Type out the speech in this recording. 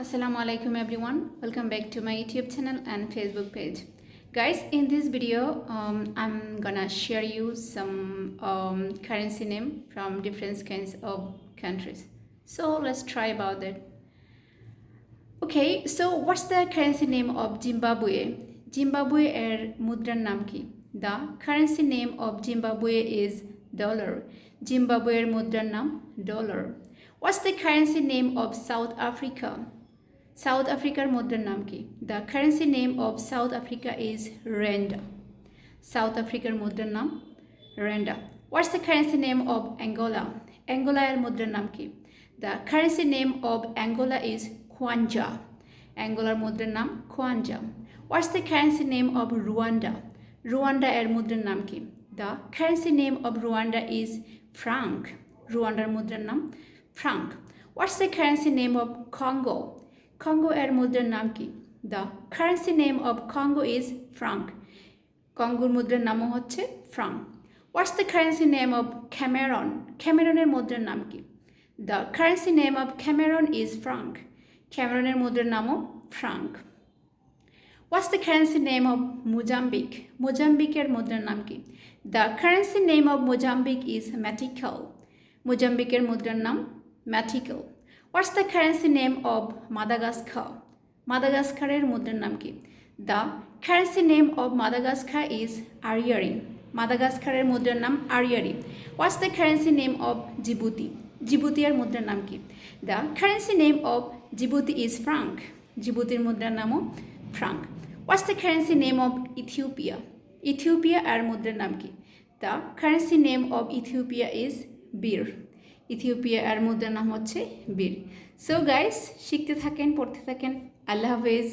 Assalamualaikum everyone. Welcome back to my youtube channel and facebook page. Guys in this video um, i'm gonna share you some um, currency name from different kinds of countries. So let's try about that. Okay so what's the currency name of zimbabwe? Zimbabwe er mudra namki the currency name of zimbabwe is dollar. Zimbabwe er mudra nam dollar. What's the currency name of south africa? South আফ্রিকার মুদ্রার নাম কি the currency name of South Africa is rand South আফ্রিকার মুদ্রার নাম rand what's the currency name of Angola Angola এর মুদ্রার নাম কি the currency name of Angola is kwanza অ্যাঙ্গোলার মুদ্রার নাম kwanza what's the currency name of Rwanda Rwanda এর মুদ্রার নাম কি the currency name of Rwanda is franc রুয়ান্ডার মুদ্রার নাম franc what's the currency name of Congo Congo এর মুদ্রার নাম কি? The currency name of Congo is franc কঙ্গোর মুদ্রার নামও হচ্ছে franc what's the currency name of Cameroon ক্যামেরনের মুদ্রার নাম কি? The currency name of Cameroon is franc ক্যামেরনের মুদ্রার নামও franc what's the currency name of Mozambique মোজাম্বিকের মুদ্রার নাম কি? The currency name of Mozambique is metical মোজাম্বিকের মুদ্রার নাম metical what's the currency name of Madagascar মাদাগাস্কারের মুদ্রার নাম কি the currency name of Madagascar is ariary মাদাগাস্কারের মুদ্রার নাম ariary what's the currency name of Djibouti জিবুতিয়ার মুদ্রার নাম কি the currency name of Djibouti is franc জিবুতির মুদ্রার নামও franc what's the currency name of Ethiopia Ethiopia আর মুদ্রার নাম কি the currency name of Ethiopia is birr Ethiopia আর মুদ্রার নাম হচ্ছে বীর। সো গাইস শিখতে থাকেন পড়তে থাকেন। আল্লাহ হাফেজ।